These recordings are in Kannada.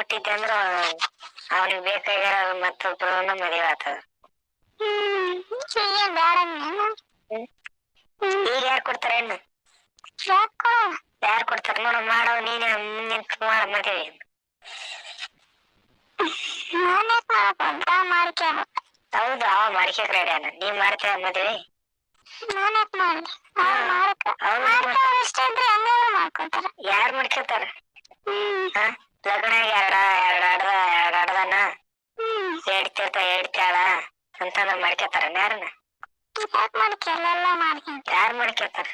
ಬಿಟ್ಟಿದ್ದೆ ಅಂದ್ರ ಅವನಿಗೆ ಬೇಕಾಗಿರೋ ಮತ್ತೊಬ್ಬರನ್ನ ಮದುವೆ ಆತದ ಏನ್ ಬೇಡ ಈಗ ಯಾರು ಕೊಡ್ತಾರ ಹೆಣ್ಣು ಯಾರು ಕೊಡ್ತಾರ? ನೋಡ ಮಾಡೋ ನೀನೆ ನಿಂತು ಮಾಡ ಮದುವೆ. ಹೌದು ಅವ ಮಾಡ್ಕೊಕ್ ರೆಡಿ ಅಣ್ಣ ನೀ ಮಾಡ್ತೇವ ಮದುವೆ? ಯಾರು ಮಾಡ್ಕೊತಾರ? ಹ್ಮ್ ಎರಡ ಎರಡ ಎರಡ್ ಆಡ್ದ ಎರಡ್ ಆಡ್ದನ ಹ್ಮ್ ಎಡ್ತಿರ್ತ ಎಡ್ತಾಳ ಅಂತ ಮಾಡ್ಕೊತಾರ ಯಾರನ್ನ ಯಾಕೆ ಮಾಡ್ಕೊಲ್ಲ ಎಲ್ಲ ಮಾಡ್ಕೊಂತ ಯಾರು ಮಾಡ್ಕೊತಾರ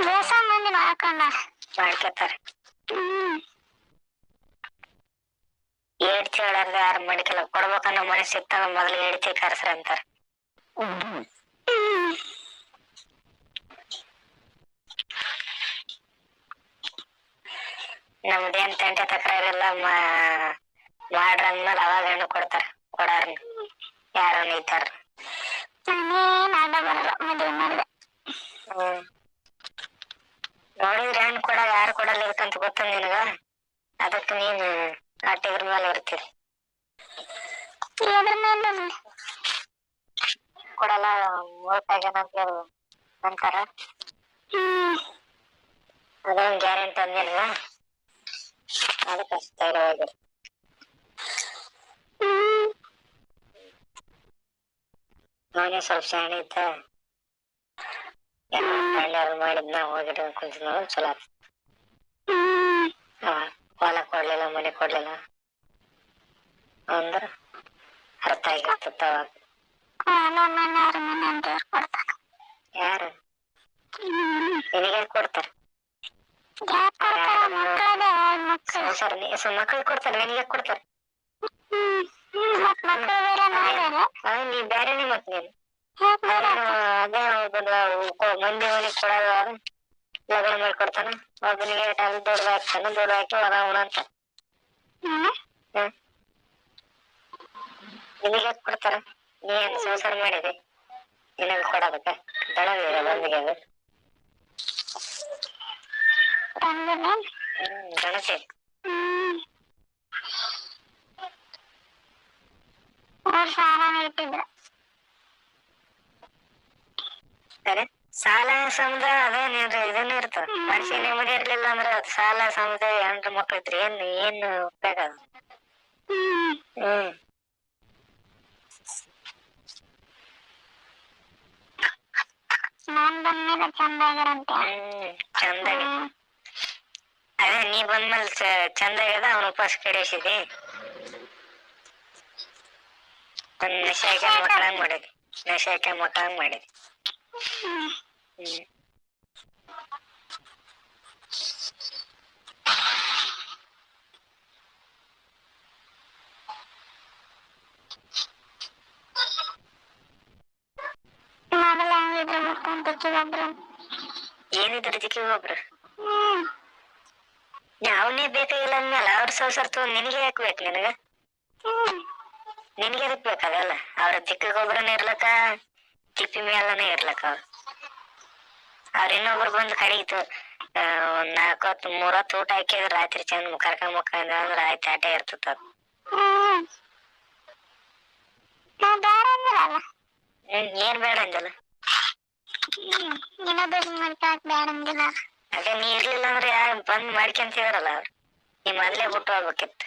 ಬೇಸ ಮಂದಿ ಮಾಡ್ಕೊಂಡ ಮಾಡ್ಕೊತಾರ ಏಡ್ತಿ ಹೇಳಾರ್ದ ಯಾರು ಮಾಡ್ಕೊಲ್ಲ ಕೊಡ್ಬೇಕನ್ನೋ ಮನಸ್ಸು ಇತ್ತಾಗ ಮೊದಲು ಏಡ್ತಿ ಕರ್ಸ್ರ ಅಂತಾರ ಹ್ಮ್ ನಮ್ದೇನ್ ತಂಟೆ ತಕರಾರಿಲ್ಲ ಮಾ- ಮಾಡ್ರ ಅಂದ್ಮೇಲೆ ಅವಾಗ ಹೆಣ್ಣು ಕೊಡ್ತಾರ ಕೊಡಾರ್ನ. ಯಾರು ನಿಂತಾರ ನಾನೇನ್ ಅಡ್ಡ ಬರಲ್ಲ ಮದುವೆ ಮಾಡಿದೆ. ನೋಡಿದ್ರೆ ಹೆಣ್ಣು ಕೊಡ ಯಾರು ಕೊಡಲ್ಲ ಇರ್ತಂತ ಗೊತ್ತ ನಿನಗ? ಅದಕ್ಕೆ ನೀನು ಅಟ್ಟಿಗ್ರ ಮೇಲೆ ಇರ್ತೀರಿ. ಕೊಡಲ್ಲ ಓಟಾಗ್ಯಾನ ಅಂತ ಹೇಳು ಅಂತಾರ? ಅದೊಂದು ಗ್ಯಾರಂಟಿ ಅಂದಿಲ್ವ ಅದಕ್ಕೆ ಕಷ್ಟ ಧೈರ್ಯವಾಗಿರಿ ಹ್ಮ್. ಅವನೇ ಸ್ವಲ್ಪ ಶಾಣೆ ಇದ್ದ. ಎಲ್ಲಾರು ಮಾಡಿದ್ನ ಹೋಗಿಡ ಕುಂತ ಚಲೋ ಆತ್. ಹ್ಮ್ ಹೊಲ ಕೊಡ್ಲಿಲ್ಲ ಮನೆ ಕೊಡ್ಲಿಲ್ಲ. ಅಂದ್ರ ಅರ್ಥ ಆಗಿರ್ತದ ಯಾರು? ಹ್ಮ್. ನಿನಗೆ ಕೊಡ್ತಾರ? ಸರ್ ಮಕ್ಕಳಿಗೆ ಕೊಡ್ತಾರ ನಿನಗೆ ಕೊಡ್ತಾರ. ನೀ ಬ್ಯಾರೆನೆ ಮತ್ ನೀನು ಅದೇ ಮಂದಿ ಮನೆಗ್ ಕೊಡೋದು ಲಗ್ನ ಮಾಡಿ ಕೊಡ್ತಾನ ಒಬ್ಬನಿಗೆ ಅದು ದೊಡ್ಡ ಹಾಕ್ತಾನ ದೊಡ್ಡ ಹಾಕಿ ಹ್ಮ್ ಹ್ಮ್. ನಿನಗೆ ಕೊಡ್ತಾರ? ನೀ ಏನ್ ಸಂಸಾರ ಮಾಡಿದೆ? ನಿನಗೆ ಕೊಡಬೇಕ ದಡವಿರ ಬಂದಿಗೆ ಅದು. ಗಣಸಿ ಹ್ಮ್ ಅವ್ರು ಸಾಲನ ಇಟ್ಟಿದ್ರು ಸರಿ ಸಾಲ ಸಮುದ ಅದೇನೇನ್ರಿ ಇದನ್ನ ಇರ್ತದ. ಮನುಷ್ಯ ನೆಮ್ಮದಿ ಇರ್ಲಿಲ್ಲ ಅಂದ್ರ ಅದ್ ಸಾಲ ಸಮುದ ಹೆಂಡ್ರ ಮಕ್ಳು ಇದ್ರಿ ಏನ್ ಏನ್ ಉಪಯೋಗ ಅದ? ಹ್ಮ್. ನಾನ್ ಬಂದ್ಮೇಲೆ ಚಂದಾಗಿ. ಅದೇ ನೀ ಬಂದ್ಮೇಲೆ ಚಂದಾಗ್ಯದ ಅವ್ನ ಉಪವಾಸ ಕೆಡಿಸಿದಿ ನಶೆ ಹಾಕಿ ಮಕ್ಕಳಂಗ್ ಮಾಡಿದಿ ನಶೆ ಹಾಕಿ ಮಕ್ಕಳಂಗ್ ಮಾಡಿದಿ ಹ್ಮ್ ಏನಿದ್ರ ದಿಕ್ಕಿ ಒಬ್ರು ಅವನೇ ಬೇಕಾಗಿಲ್ಲ ಅಂದ್ಮೇಲೆ ಅವ್ರ ಸಂಸಾರ ತಗೊಂಡ್ ನಿನಗೆ ಹಾಕ್ಬೇಕು ಬೇಕು ನಿನಗ? ನಿನಗೆ ಅದಕ್ಕೆ ಬೇಕಾಗಲ್ಲ ಅವ್ರ ದಿಕ್ಕಗೊಬ್ರನ್ನ ಇರ್ಲಕ ತಿಪ್ಪಿ ಮೇಲನೇ ಇರ್ಲಕ್ಕ ಅವ್ರು. ಅವ್ರ ಇನ್ನೊಬ್ರು ಬಂದು ಕಡಿತು. ಒಂದ್ ನಾಲ್ಕು ಹೊತ್ತು ಮೂರ್ ಹೊತ್ತು ಊಟ ಹಾಕಿದ್ರೆ. ರಾತ್ರಿ ಚಂದ ಕರ್ಕೊಂಡ್ ಮುಖಂದ ಅಂದ್ರೆ ಆಯ್ತು ಆಟ ಇರ್ತದ ಏನ್ ಬೇಡ ಅಂದಲ್ಲ. ಬೇಡ ಅದೇ ನೀ ಇರ್ಲಿಲ್ಲ ಅಂದ್ರೆ ಯಾರು ಬಂದ್ ಮಾಡ್ಕೊಂತಿದಾರಲ್ಲ ಅವ್ರು. ನೀ ಮೊದ್ಲೇ ಬಿಟ್ಟು ಹೋಗ್ಬೇಕಿತ್ತು.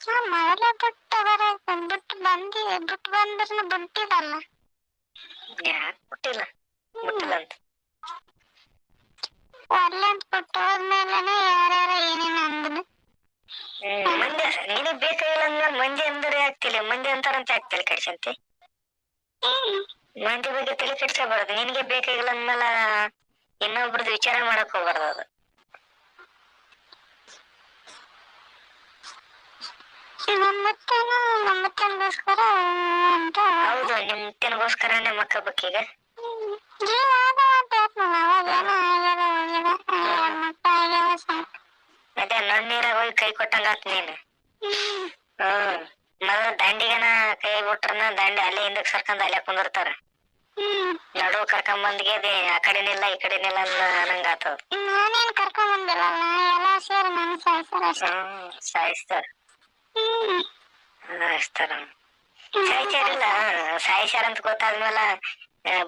ನಾವ್ ಮೊದಲೇ ಬಿಟ್ಟು ಬರಕ್ ಬಿಟ್ಟು ಬಂದಿ ಬಿಟ್ಟು ಬಂದ್ರೂ ಬಿಟ್ಟಿದಲ್ಲ ಯಾಕೆ ಬಿಟ್ಟಿಲ್ಲ? ಬಿಟ್ಟಿಲ್ಲ ಅಂತ. ಅಂತ ಬಿಟ್ಟು ಹೋದ್ಮೇಲೆನೆ ಯಾರ್ಯಾರ ಏನೇನು ಅಂದ್ರು ಹ್ಮ್ ಮಂದಿ ನಿನಗ್ ಬೇಕಾಗಿಲ್ಲ ಅಂದ್ರೆ ಮಂದಿ ಅಂದ್ರೆ ಆಗ್ತಿಲ್ಲ. ಮಂದಿ ಅಂತಾರಂತ ಆಗ್ತಿಲ್ಲ ಕಡ್ಸಂತೆ ಮಂದಿ ಬಗ್ಗೆ ತಲೆ ಕೆಡ್ಸಬಾರ್ದು ನಿನಗೆ ಬೇಕಾಗಿಲ್ಲ ಅಂದ್ಮೇಲೆ ಇನ್ನೊಬ್ರದ್ದು ವಿಚಾರ ಮಾಡಕ್ ಹೋಗ್ಬಾರ್ದು ಅದು ನಮ್ಮತ್ತೇನು ನಮ್ಮತ್ತನಿಗೋಸ್ಕರ ಅಂತ ಹೌದು ನಿಮ್ ಮುತ್ತಿನಗೋಸ್ಕರನೇ ಮಕ್ಕ ಬೇಕೀಗ ಹ್ಮ್. ಜೀವ ಆದ ಅಂತ ಹೇಳ್ತಾನಲ್ಲ, ಅವಾಗ ಏನೋ ಹೋಗ್ಯದ ಆಗ್ಯದ ಮಟ್ಟ ಆಗ್ಯದ ಸಾಕು ಅದೇ ನನ್ ನೀರಾಗ ಹೋಗಿ ಕೈ ಕೊಟ್ಟಂಗ ಆತ್ ನೀನು. ಹ್ಮ್. ಮೊದಲ ದಾಂಡಿಗನ ಕೈ ಬಿಟ್ರನ ದಂಡಿ ಅಲ್ಲೇ ಹಿಂದಕ್ ಸರ್ಕಂದ್ ಅಲ್ಲೇ ಕುಂದಿರ್ತಾರ. ಹ್ಮ್ ಕರ್ಕೊಂಡ್ ಬಂದ್ಗೆ ಅದೇ ಆ ಕಡೆನಿಲ್ಲ ಈ ಕಡೆನಿಲ್ಲ ಅನ್ನಂಗ ಆತದ. ನಾನೇನ್ ಕರ್ಕೊಂಡ್ ಬಂದಿಲ್ಲ ಎಲ್ಲ ಸೇರಿ ನಾನು ಅಷ್ಟೇ. ಸಾಯಿಸ್ತಾರ. ಹ್ಮ್. ಸಾಯಿಸ್ತಾರ ಸಾಯ್ಸಾರಿಲ್ಲ ಸಾಯಿಸ್ಯಾರ ಅಂತ ಗೊತ್ತಾದ್ಮೇಲೆ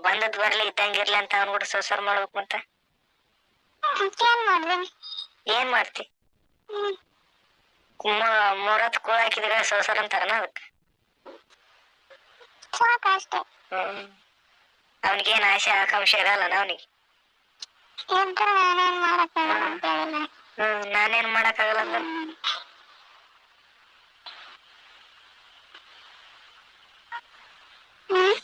ಬಂದದ್ ಬರ್ಲಿ ಇದ್ದಂಗಿರ್ಲಿ ಅಂತ ಅನ್ಬಿಟ್ಟು ಸೊಸರ್ ಮಾಡ್ಬೇಕು ಅಂತ. ಏನ್ ಮಾಡ್ತಿ? ಮೂರತ್ ಕೂಳ ಹಾಕಿದ್ರೆ ಸೊಸರ್ ಅಂತಾರನ ಅದಕ್ಕೆ? ಅವನಿಗೇನ್ ಆಸೆ ಆಕಾಂಕ್ಷೆ ಇರಲ್ಲ ಅವನಿಗೆ? ನಾನೇನ್ ಮಾಡಕ್ಕಾಗಲ್ಲ ಅಂತ ಹೇಳಿಲ್ಲ. ಹ್ಮ್ ನಾನೇನ್ ಮಾಡಕ್ಕಾಗಲ್ಲ ಅಂದ್ರೆ ಹ್ಮ್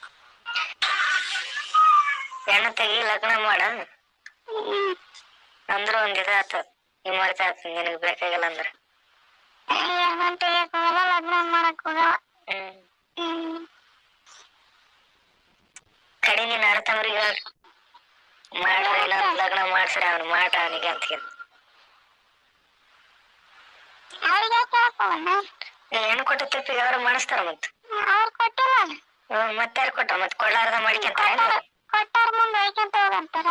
ಹೆಣ್ಣು ತೆಗಿ ಲಗ್ನ ಮಾಡ. ಅಂದ್ರ ಒಂದ್ ಆತ. ಈ ಮಾಡ್ತಾ ನಿನಗ್ ಬೇಕಾಗಿಲ್ಲ ಅಂದ್ರ. ಲಗ್ನ ಮಾಡಕ್ ಹೋಗಲ್ಲ ಕಡೆ ನೀನ್ ಅಣ್ಣತಮ್ರಿಗೆ ಮಾಡ ಲಗ್ನ ಮಾಡ್ಸ್ರಿ ಅವ್ನು ಮಾಡ ಅವನಿಗೆ ಅಂತ ಹೇಳಿ. ಏನ್ ಕೊಟ್ಟ ತಪ್ಪಿಗೆ ಅವ್ರು ಮಾಡಿಸ್ತಾರ ಮತ್ ಅವ್ರು ಕೊಟ್ಟಿಲ್ಲ. ಮತ್ತೆ ಯಾರು ಕೊಟ್ಟ ಮತ್ ಕೊಡ್ಲಾರ್ದ ಮಾಡ್ಕೊಂತಾರ ಕೊಟ್ಟಾರ ಮುಂದೆ ಹೋಗ್ಕೊಂತ ಹೋಗಂತಾರ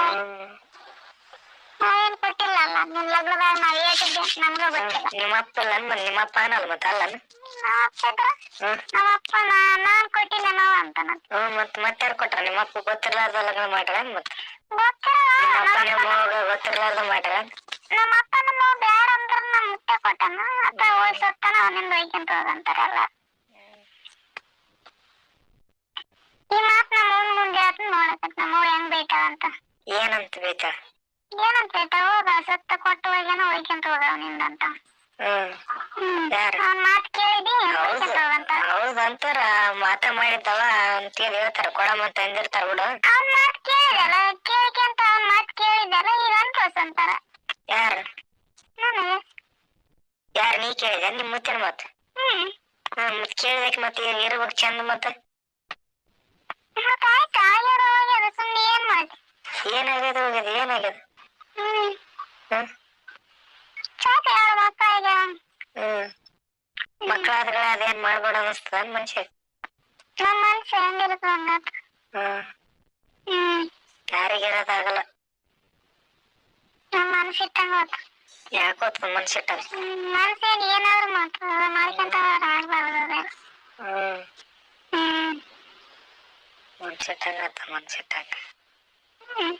ನಾವೇನ್ ಕೊಟ್ಟಿಲ್ಲ ಅಲ್ಲ ನಿನ್ ಲಗ್ನದಾಗ ನಾವ್ ಹೇಳ್ತಿದ್ದೆ ನಮ್ಗ ಗೊತ್ತಿಲ್ಲ. ನಿಮ್ಮ ಅಪ್ಪ ನಮ್ಮ ನಿಮ್ಮ ಅಪ್ಪ ಅನ್ನಲ್ಲ ಮತ್ತ ಅಲ್ಲನ ನಮ್ಮ ಅಪ್ಪ ನಮ್ಮ ನಾನ್ ಕೊಟ್ಟಿಲ್ಲ ನಾವ್ ಅಂತಾನ. ಹ್ಮ್ ಮತ್ ಮತ್ತೆ ಯಾರು ಕೊಟ್ರ? ನಿಮ್ಮ ಅಪ್ಪ ಗೊತ್ತಿರ್ಲಾರ್ದ ಲಗ್ನ ಮಾಡ್ರ ಮತ್ತೆ ಗೊತ್ತಿಲ್ಲ. ನಿಮ್ಮ ಅಪ್ಪ ನಿಮ್ಮ ಅವ್ವ ಗೊತ್ತಿರ್ಲಾರ್ದ ಮಾಡ್ರ ನಮ್ಮ ಅಪ್ಪ ನಮ್ಮ ಬ್ಯಾಡ ಅಂದ್ರ ನಮ್ ಮುಟ್ಟೆ ಕೊಟ್ಟನ. ಅದ ಹೋಯ್ಸತ್ತಾನ ಅವನಿಂದ ಒಯ್ಕೊಂತ ಹೋಗಂತಾರಲ್ಲ ಈ ಮಾತು ಮುಂದೆ ಆತ್ ನೋಡಕತ್ ನಮ್ಮ ಅವ್ವ ಹೆಂಗ್ ಬೈತಾಳ ಅಂತ. ಏನಂತ ಬೇಕ? ಏನಂತ ಬೇಕ ಹೋಗ ಸತ್ತ ಕೊಟ್ಟು ಹೋಗ್ಯಾನ ಒಯ್ಕೊಂತ ಹೋಗ ನಿಂದಂತ? ಅವ್ನ್ ಮಾತ್ ಕೇಳಿದಿ ಹೌದು. ಒಯ್ಕೊಂತ ಹೋಗಂತ. ಹೌದ್ ಅಂತಾರ ಮಾತ ಮಾಡಿದ್ದವ ಅಂತ ಹೇಳ್ತಾರ ಕೊಡಮ್ಮ ಅಂತ ಅಂದಿರ್ತಾರ ಬಿಡು. ಅವ್ನ್ ಮಾತ್ ಕೇಳಿದಲ್ಲ ಕೇಳ್ಕೊಂತ ಅವ್ನ್ ಮಾತ್ ಕೇಳಿದಲ್ಲ ಈಗ ಅನ್ಕೋಸ್ ಅಂತಾರ. ಯಾರ? ನನಗೆ ಯಾರು ನೀ ಕೇಳಿದೆ ನಿಮ್ ಮುತ್ತಿನ ಮತ್? ಹ್ಮ್. ಕೇಳಿದಕ್ಕೆ ಮತ್ತೆ ಏನ್ ಇರ್ಬೇಕು ಚಂದ ಮತ್ತ ಆಯ್ತು ಹೋಗ್ಯಾರ ಸುಮ್ನೆ ಏನ್ ಮಾಡಿ ಏನಾಗ್ಯದ ಹೋಗ್ಯದ ಏನಾಗ್ಯದ ಹ್ಮ್. ಹ್ಮ್ ಸಾಕು ಎರಡು ಮಕ್ಕಳಿಗೆ ಹ್ಮ್ ಮಕ್ಕಳಾದ್ರೆ ಅದೇನ್ ಮಾಡ್ಬೇಡ ಅನಿಸ್ತದ ಮನುಷ್ಯ ನಮ್ಮ ಮನ್ಸು ಹೆಂಗಿರುತ್ತೆ ಹಂಗಾತ ಹ್ಮ್. ಹ್ಮ್. ಯಾರಿಗಿರೋದಾಗಲ್ಲ ನಮ್ಮ ಮನ್ಸು ಇಟ್ಟಂಗ ಯಾಕೋ ಯಾಕೋತ್ ಮನ್ಸಿಟ್ಟ ಮನ್ಸೇನ್ ಏನಾದ್ರು ಮಾಡ್ಕೊಂತ ಆಗ್ಬಾರ್ದು ಹ್ಮ್. ಹ್ಮ್ ಮನ್ಸಿಟ್ಟಂಗ ಮನ್ಸಿಟ್ಟಂಗ ಹ್ಮ್